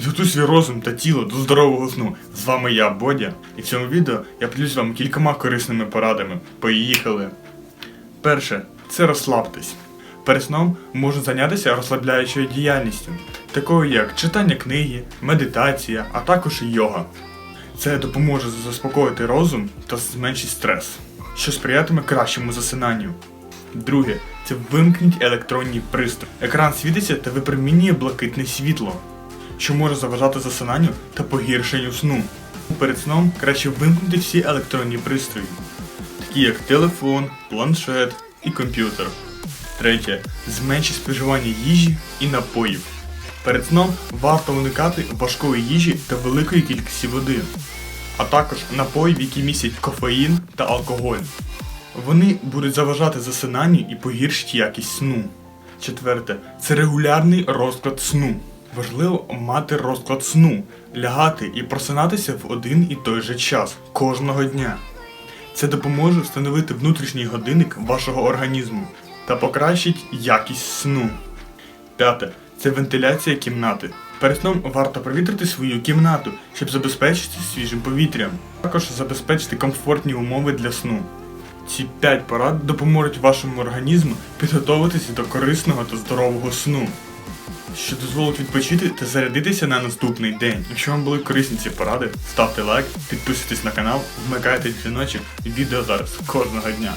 Підготуй свій розум та тіло до здорового сну. З вами я, Бодя, і в цьому відео я поділюсь вам кількома корисними порадами. Поїхали! Перше це розслабтесь. Перед сном можна зайнятися розслабляючою діяльністю, такою як читання книги, медитація, а також йога. Це допоможе заспокоїти розум та зменшить стрес, що сприятиме кращому засинанню. Друге, це вимкніть електронні пристрої. Екран світиться та випромінює блакитне світло, що може заважати засинанню та погіршенню сну. Перед сном краще вимкнути всі електронні пристрої, такі як телефон, планшет і комп'ютер. Третє. Зменшіть споживання їжі і напоїв. Перед сном варто уникати важкої їжі та великої кількості води, а також напоїв, які містять кофеїн та алкоголь. Вони будуть заважати засинанню і погіршить якість сну. Четверте це регулярний розклад сну. Важливо мати розклад сну, лягати і просинатися в один і той же час кожного дня. Це допоможе встановити внутрішній годинник вашого організму та покращить якість сну. П'яте це вентиляція кімнати. Перед сном варто провітрити свою кімнату, щоб забезпечити свіжим повітрям. Також забезпечити комфортні умови для сну. Ці 5 порад допоможуть вашому організму підготуватися до корисного та здорового сну, що дозволить відпочити та зарядитися на наступний день. Якщо вам були корисні ці поради, ставте лайк, підписуйтесь на канал, вмикайте дзвіночок, відео зараз кожного дня.